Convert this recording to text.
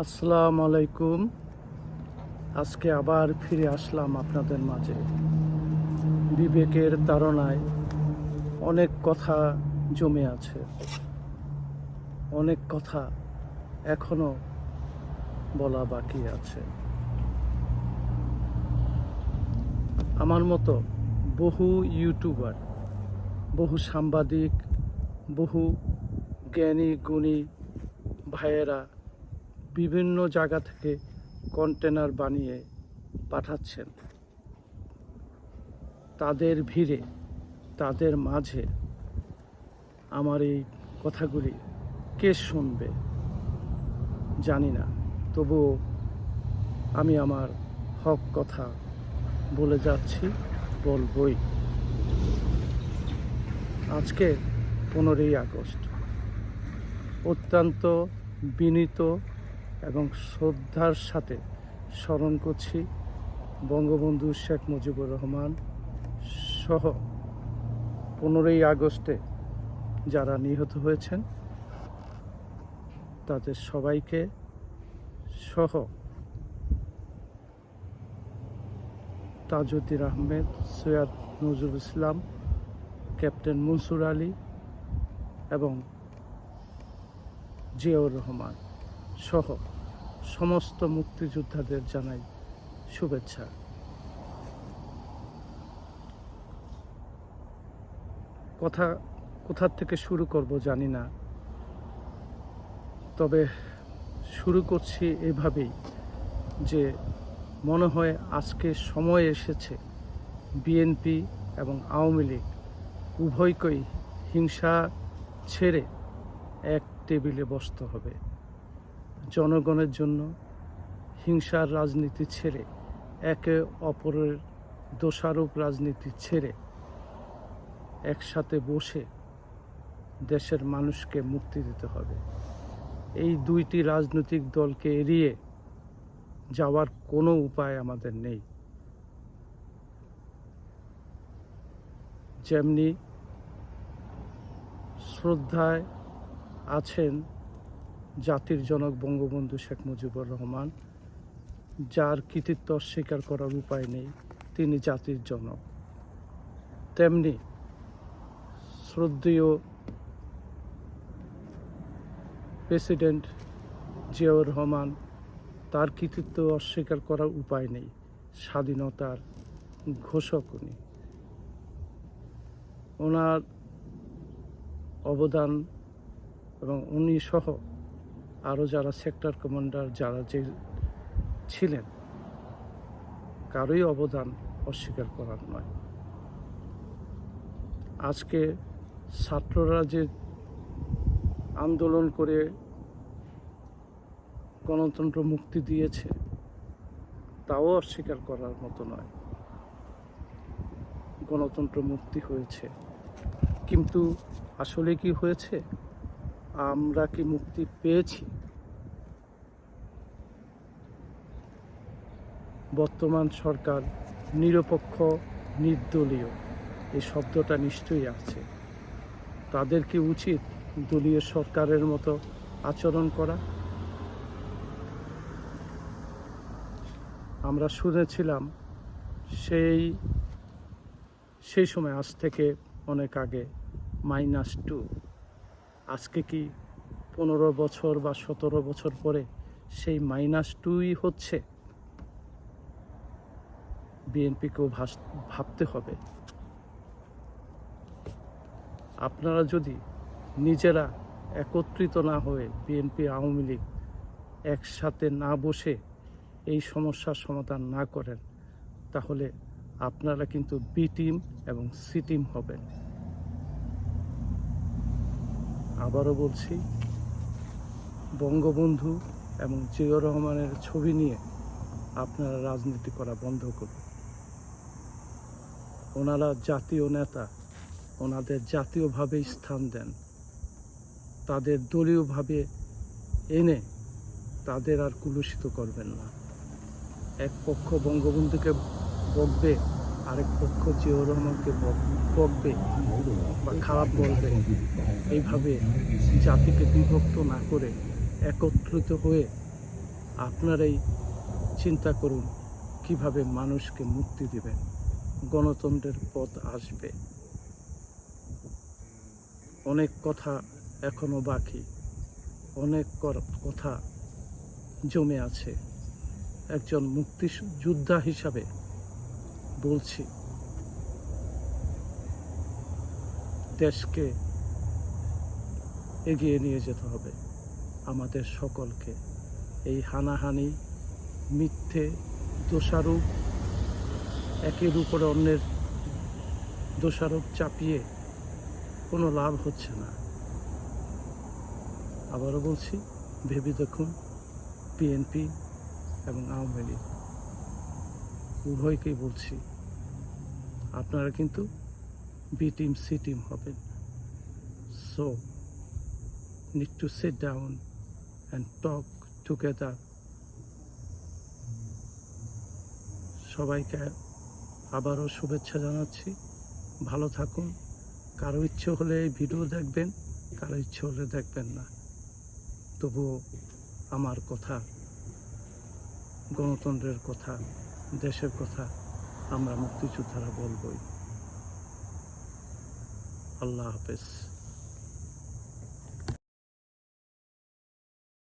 আসসালামু আলাইকুম। আজকে আবার ফিরে আসলাম আপনাদের মাঝে। বিবেকের তাড়নায় অনেক কথা জমে আছে। অনেক কথা এখনও বলা বাকি আছে। আমার মতো বহু ইউটিউবার, বহু সাংবাদিক, বহু জ্ঞানী, গুণী ভাইয়েরা বিভিন্ন জায়গা থেকে কন্টেনার বানিয়ে পাঠাচ্ছেন। তাদের ভিড়ে, তাদের মাঝে আমার এই কথাগুলি কে শুনবে জানি না। তবুও আমি আমার হক কথা বলে যাচ্ছি, বলবই। আজকে পনেরোই আগস্ট। অত্যন্ত বিনীত এবং শ্রদ্ধার সাথে স্মরণ করছি বঙ্গবন্ধু শেখ মুজিবুর রহমান সহ পনেরোই আগস্টে যারা নিহত হয়েছেন, তাদের সবাইকে সহ তাজউদ্দিন আহমেদ, সৈয়দ নজরুল ইসলাম, ক্যাপ্টেন মনসুর আলী এবং জিয়াউর রহমান। সহ সমস্ত মুক্তিযোদ্ধাদের জানাই শুভেচ্ছা। কথা কোথার থেকে শুরু করব জানি না। তবে শুরু করছি এভাবেই যে মনে হয় আজকে সময় এসেছে বিএনপি এবং আওয়ামী লীগ উভয়কেই হিংসা ছেড়ে এক টেবিলে বসতে হবে। জনগণের জন্য হিংসার রাজনীতি ছেড়ে, একে অপরের দোষারোপ রাজনীতি ছেড়ে একসাথে বসে দেশের মানুষকে মুক্তি দিতে হবে। এই দুইটি রাজনৈতিক দলকে এড়িয়ে যাওয়ার কোনো উপায় আমাদের নেই। যেমনি শ্রদ্ধায় আছেন জাতির জনক বঙ্গবন্ধু শেখ মুজিবুর রহমান, যার কৃতিত্ব অস্বীকার করার উপায় নেই, তিনি জাতির জনক। তেমনি শ্রদ্ধেয় প্রেসিডেন্ট জিয়াউর রহমান, তার কৃতিত্ব অস্বীকার করার উপায় নেই, স্বাধীনতার ঘোষক উনি। ওনার অবদান এবং উনি সহ আরও যারা সেক্টর কমান্ডার, যারা যে ছিলেন, কারোই অবদান অস্বীকার করার নয়। আজকে ছাত্ররা যে আন্দোলন করে গণতন্ত্র মুক্তি দিয়েছে, তাও অস্বীকার করার মতো নয়। গণতন্ত্র মুক্তি হয়েছে। কিন্তু আসলে কি হয়েছে? আমরা কি মুক্তি পেয়েছি? বর্তমান সরকার নিরপেক্ষ, নির্দলীয় এই শব্দটা নিশ্চয়ই আছে। তাদের কি উচিত দলীয় সরকারের মতো আচরণ করা? আমরা শুনেছিলাম সেই সেই সময় আজ থেকে অনেক আগে, মাইনাস টু। আজকে কি পনেরো বছর বা সতেরো বছর পরে সেই মাইনাস টুই হচ্ছে? বিএনপিকেও ভাবতে হবে। আপনারা যদি নিজেরা একত্রিত না হয়ে বিএনপি, আওয়ামী লীগ একসাথে না বসে এই সমস্যার সমাধান না করেন, তাহলে আপনারা কিন্তু বি টিম এবং সি টিম হবেন। আবারও বলছি, বঙ্গবন্ধু এবং জিয়র রহমানের ছবি নিয়ে আপনারা রাজনীতি করা বন্ধ করুন। ওনারা জাতীয় নেতা, ওনাদের জাতীয়ভাবে স্থান দেন, তাদের দলীয়ভাবে এনে তাদের আর কুলুষিত করবেন না। এক পক্ষ বঙ্গবন্ধুকে বকবে আরেক পক্ষ রহমানকে বক- বকবে বা খারাপ বলবে, এইভাবে জাতিকে বিভক্ত না করে একত্রিত হয়ে আপনারাই চিন্তা করুন, কীভাবে মানুষকে মুক্তি দিবেন। গণতন্ত্রের পথ আসবে। অনেক কথা এখনও বাকি, অনেক কথা জমে আছে। একজন মুক্তি যোদ্ধা হিসাবে বলছি, দেশকে এগিয়ে নিয়ে যেতে হবে। আমাদের সকলকে এই হানাহানি, মিথ্যে, দোষারোপ, একের উপরে অন্যের দোষারোপ চাপিয়ে কোনো লাভ হচ্ছে না। আবারও বলছি, ভেবে দেখুন, বিএনপি এবং আওয়ামী লীগ, উভয়কেই বলছি আপনারা কিন্তু বি টিম, সি টিম হবেন। So need to sit down and talk together সবাইকে আবারও শুভেচ্ছা জানাচ্ছি। ভালো থাকুন। কারও ইচ্ছে হলে এই ভিডিও দেখবেন, কারও ইচ্ছে হলে দেখবেন না। তবুও আমার কথা, গণতন্ত্রের কথা, দেশের কথা আমরা মুক্তিযোদ্ধারা বলবই। আল্লাহ হাফেজ।